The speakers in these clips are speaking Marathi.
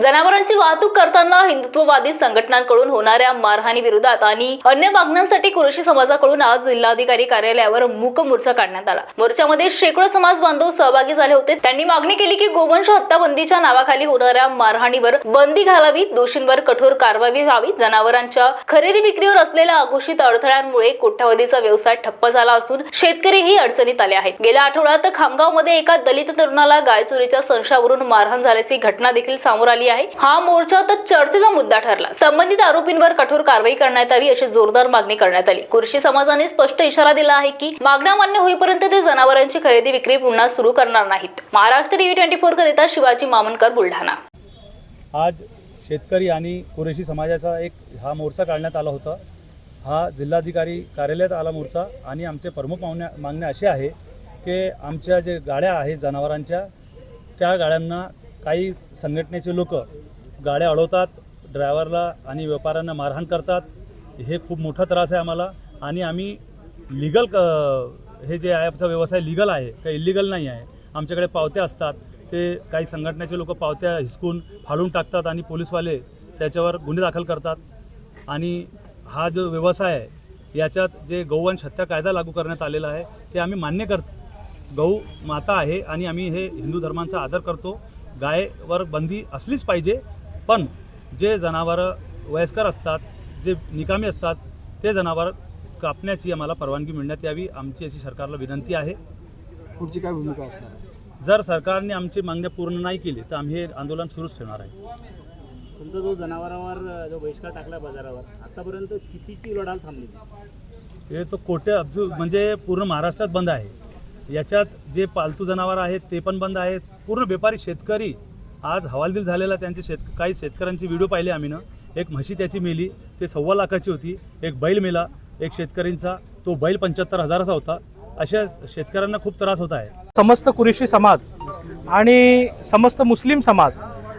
जनावरांची वाहतूक करताना हिंदुत्ववादी संघटनांकडून होणाऱ्या मारहाणी विरोधात आणि अन्य मागण्यांसाठी कृषी समाजाकडून आज जिल्हाधिकारी कार्यालयावर मूक मोर्चा काढण्यात आला. मोर्चामध्ये शेकडो समाज बांधव सहभागी झाले होते. त्यांनी मागणी केली की गोवंश हत्या बंदीच्या नावाखाली होणाऱ्या मारहाणीवर बंदी घालावी दोषींवर कठोर कारवाई व्हावी जनावरांच्या खरेदी विक्रीवर असलेल्या अघोषित अडथळ्यांमुळे कोट्यावधीचा व्यवसाय ठप्प झाला असून शेतकरीही अडचणीत आले आहेत. गेल्या आठवड्यात खामगावमध्ये एका दलित तरुणाला गाय चोरीच्या संशयावरून मारहाण झाल्याची घटना देखील समोर आली आहे. हा मोर्चा तर चर्चेचा मुद्दा ठरला. संबंधित आरोपींवर कठोर कारवाई करण्यात यावी अशी जोरदार मागणी करण्यात आली. कृषी समाजाने स्पष्ट इशारा दिला आहे की मागण्या मान्य होईपर्यंत ते जनावरांची खरेदी विक्री पुन्हा सुरू करणार नाहीत. महाराष्ट्र टीव्ही ट्वेंटी फोर करिता शिवाजी मामनकर बुलढाणा. आज शेतकरी आणि कुरेशी समाजाचा एक हा मोर्चा काढण्यात आला होता. हा जिल्हाधिकारी कार्यालयात आला मोर्चा आणि आमचे प्रमुख मागण्या मागण्या अशी आहे की आमच्या जे गाड्या आहेत जनावरांच्या त्या गाड्यांना काही संघटनेचे लोक गाड्या अडवतात ड्रायव्हरला आणि व्यापाऱ्यांना मारहाण करतात. हे खूप मोठा त्रास आहे आम्हाला. आणि आम्ही लिगल क हे जे आहे आमचा व्यवसाय लिगल आहे काही इलिगल नाही आहे. आमच्याकडे पावत्या असतात. ते काही संघटनेचे लोक पावत्या हिसकून फाडून टाकतात आणि पोलीसवाले त्याच्यावर गुन्हे दाखल करतात. आणि हा जो व्यवसाय आहे याच्यात जे गौवंश हत्या कायदा लागू करण्यात आलेला आहे ते आम्ही मान्य करतो. गौ माता आहे आणि आम्ही हे हिंदू धर्मांचा आदर करतो. गायवर बंदी असलीच पाहिजे. पण जे जनावरं वयस्कर असतात जे निकामी असतात ते जनावर कापण्याची आम्हाला परवानगी मिळण्यात यावी आमची अशी सरकारला विनंती आहे. पुढची काय भूमिका असणार? जर सरकारने आमची मागण्या पूर्ण नाही केली तर आम्ही हे आंदोलन सुरूच ठेवणार आहे. तुमचा जो जनावरांवर जो बहिष्कार टाकला बाजारावर आतापर्यंत कितीची लढाल थांबली? हे तो कोटे अब्जू म्हणजे पूर्ण महाराष्ट्रात बंद आहे. याच्यात जे पालतू जनावर आहेत ते पण बंद आहेत. पूर्ण व्यापारी शेतकरी आज हवालदिल झालेला त्यांचे शेत काही शेतकऱ्यांचे व्हिडिओ पाहिले आम्ही ना. एक म्हशी त्याची मेली ते सव्वा लाखाची होती. एक बैल मेला एक शेतकरींचा. तो बैल पंच्याहत्तर हजाराचा होता. अशा शेतकऱ्यांना खूप त्रास होत आहे. समस्त कुरेशी समाज आणि समस्त मुस्लिम समाज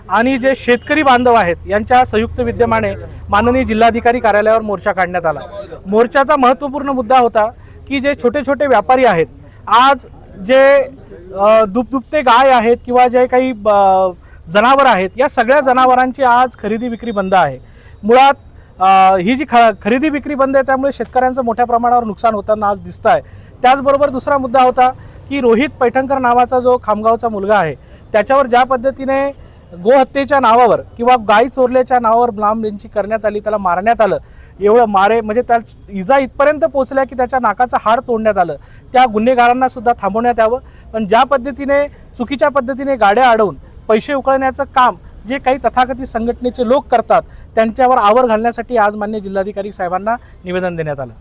आणि जे शेतकरी बांधव आहेत यांच्या संयुक्त विद्यमाने माननीय जिल्हाधिकारी कार्यालयावर मोर्चा काढण्यात आला. मोर्चाचा महत्त्वपूर्ण मुद्दा होता की जे छोटे छोटे व्यापारी आहेत आज जे दुपदुपते गाय आहेत किंवा जे काही ब- जनावरं आहेत या सगळ्या जनावरांची आज खरेदी विक्री बंद आहे. मुळात ही जी ख खरेदी विक्री बंद आहे त्यामुळे शेतकऱ्यांचं मोठ्या प्रमाणावर नुकसान होताना आज दिसत आहे त्याचबरोबर दुसरा मुद्दा होता की रोहित पैठणकर नावाचा जो खामगावचा मुलगा आहे त्याच्यावर ज्या पद्धतीने गोहत्येच्या नावावर किंवा गाय चोरल्याच्या नावावर लांबलेंची करण्यात आली त्याला मारण्यात आलं एवढं मारे म्हणजे त्या इजा इथपर्यंत पोचल्या की त्याच्या नाकाचं हाड तोडण्यात आलं. त्या गुन्हेगारांना सुद्धा थांबवण्यात यावं. पण ज्या पद्धतीने चुकीच्या पद्धतीने गाड्या अडवून पैसे उकळण्याचं काम जे काही तथाकथित संघटनेचे लोक करतात त्यांच्यावर आवर घालण्यासाठी आज मान्य जिल्हाधिकारी साहेबांना निवेदन देण्यात आलं.